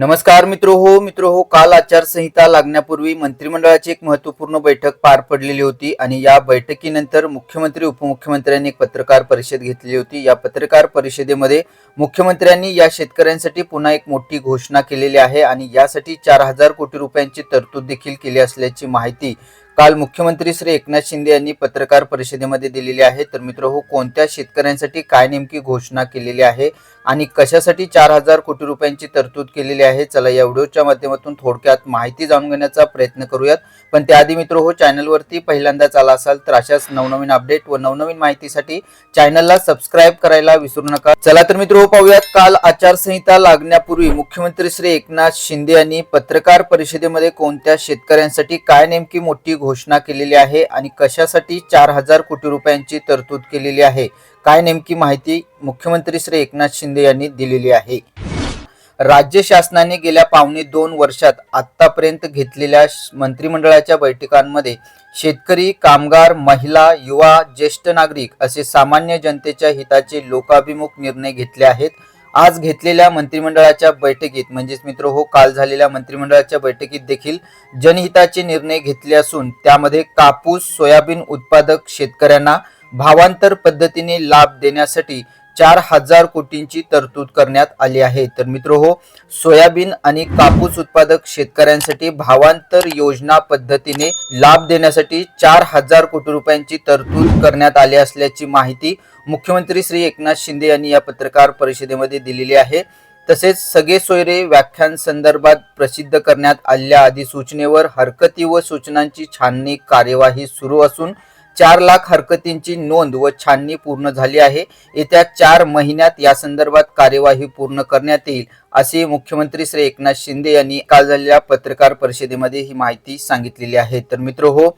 नमस्कार मित्र हो मित्र हो काल आचारसंहिता लागण्यापूर्वी मंत्रिमंडळाची एक महत्त्वपूर्ण बैठक पार पडलेली होती आणि या बैठकीनंतर मुख्यमंत्री उपमुख्यमंत्र्यांनी एक पत्रकार परिषद घेतलेली होती. या पत्रकार परिषदेमध्ये मुख्यमंत्र्यांनी या शेतकऱ्यांसाठी पुन्हा एक मोठी घोषणा केलेली आहे आणि यासाठी चार हजार कोटी रुपयांची तरतूद देखील केली असल्याची माहिती काल मुख्यमंत्री श्री एकनाथ शिंदे यांनी पत्रकार परिषदेमध्ये दिलेली आहे. तर मित्र हो कोणत्या शेतकऱ्यांसाठी काय नेमकी घोषणा केलेली आहे आणि कशासाठी चार हजार कोटी रुपयांची तरतूद केलेली आहे? चला या व्हिडिओच्या माध्यमातून थोडक्यात माहिती जाणून घेण्याचा प्रयत्न करूयात. पण त्याआधी मित्र हो चॅनलवरती पहिल्यांदाच आला असाल तर अशाच नवनवीन अपडेट व नवनवीन माहितीसाठी चॅनलला सबस्क्राईब करायला विसरू नका. चला तर मित्र हो पाहूयात. काल आचारसंहिता लागण्यापूर्वी मुख्यमंत्री श्री एकनाथ शिंदे यांनी पत्रकार परिषदेमध्ये कोणत्या शेतकऱ्यांसाठी काय नेमकी मोठी घोषणा केलेली आहे आणि कशासाठी चार हजार कोटी रुपयांची तरतूद केलेली आहे काय नेमकी माहिती मुख्यमंत्री श्री एकनाथ शिंदे यांनी दिलेली आहे. राज्य शासनाने गेल्या पावणे दोन वर्षात आतापर्यंत घेतलेल्या मंत्रिमंडळाच्या बैठकांमध्ये शेतकरी कामगार महिला युवा ज्येष्ठ नागरिक असे सामान्य जनतेच्या हिताचे लोकाभिमुख निर्णय घेतले आहेत. आज घेतलेल्या मंत्रिमंडळाच्या बैठकीत म्हणजेच मित्र हो काल झालेल्या मंत्रिमंडळाच्या बैठकीत देखील जनहिताचे निर्णय घेतले असून त्यामध्ये कापूस सोयाबीन उत्पादक शेतकऱ्यांना भावांतर पद्धतीने लाभ देण्यासाठी चार हजार कोटींची तरतूद करण्यात आली आहे. तर मित्र हो सोयाबीन आणि कापूस उत्पादक शेतकऱ्यांसाठी भावांतर योजना पद्धतीने लाभ देण्यासाठी चार हजार कोटी रुपयांची तरतूद करण्यात आली असल्याची माहिती मुख्यमंत्री श्री एकनाथ शिंदे यांनी या पत्रकार परिषदेमध्ये दिलेली आहे. तसेच सगळे सोयरे व्याख्यान संदर्भात प्रसिद्ध करण्यात आलेल्या अधिसूचनेवर हरकती व सूचनांची छाननी कार्यवाही सुरू असून चार लाख हरकतींची नोंद व छाननी पूर्ण झाली आहे. येत्या चार महिन्यात या संदर्भात कार्यवाही पूर्ण करण्यात येईल असे मुख्यमंत्री श्री एकनाथ शिंदे यांनी काल झालेल्या पत्रकार परिषदेमध्ये ही माहिती सांगितलेली आहे. तर मित्र हो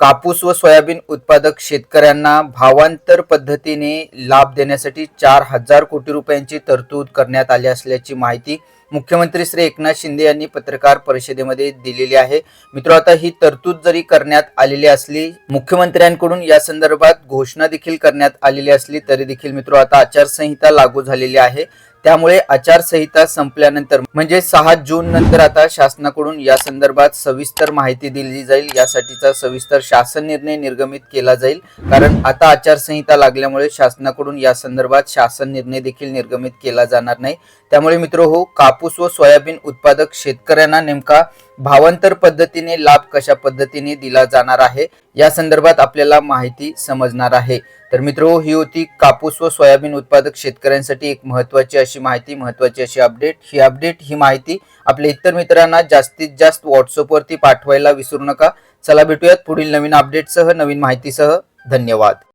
कापूस व सोयाबीन उत्पादक शेतकऱ्यांना भावांतर पद्धतीने लाभ देण्यासाठी चार हजार कोटी रुपयांची तरतूद करण्यात आली असल्याची माहिती मुख्यमंत्री श्री एकनाथ शिंदे यांनी पत्रकार परिषदेमध्ये दिलेली आहे. मित्र आता ही तरतूद जरी करण्यात आलेली असली मुख्यमंत्र्यांकडून या संदर्भात घोषणा देखील करण्यात आलेली असली तरी देखील मित्र आता आचारसंहिता लागू झालेली आहे. त्यामुळे आचारसंहिता संपल्यानंतर म्हणजे सहा जून नंतर आता शासनाकडून या संदर्भात सविस्तर माहिती दिली जाईल. यासाठीचा सविस्तर शासन निर्णय निर्गमित केला जाईल. कारण आता आचारसंहिता लागल्यामुळे शासनाकडून या संदर्भात शासन निर्णय देखील निर्गमित केला जाणार नाही. त्यामुळे मित्र हो कापूस व सोयाबीन उत्पादक शेतकऱ्यांना नेमका भावांतर पद्धतीने लाभ कशा पद्धतीने दिला जाणार आहे या संदर्भात आपल्याला माहिती समजणार आहे. तर मित्र ही होती कापूस व सोयाबीन उत्पादक शेतकऱ्यांसाठी एक महत्वाची अशी माहिती महत्वाची अशी अपडेट. ही अपडेट ही माहिती आपल्या इतर मित्रांना जास्तीत जास्त व्हॉट्सअपवरती पाठवायला विसरू नका. चला भेटूयात पुढील नवीन अपडेटसह नवीन माहितीसह. धन्यवाद.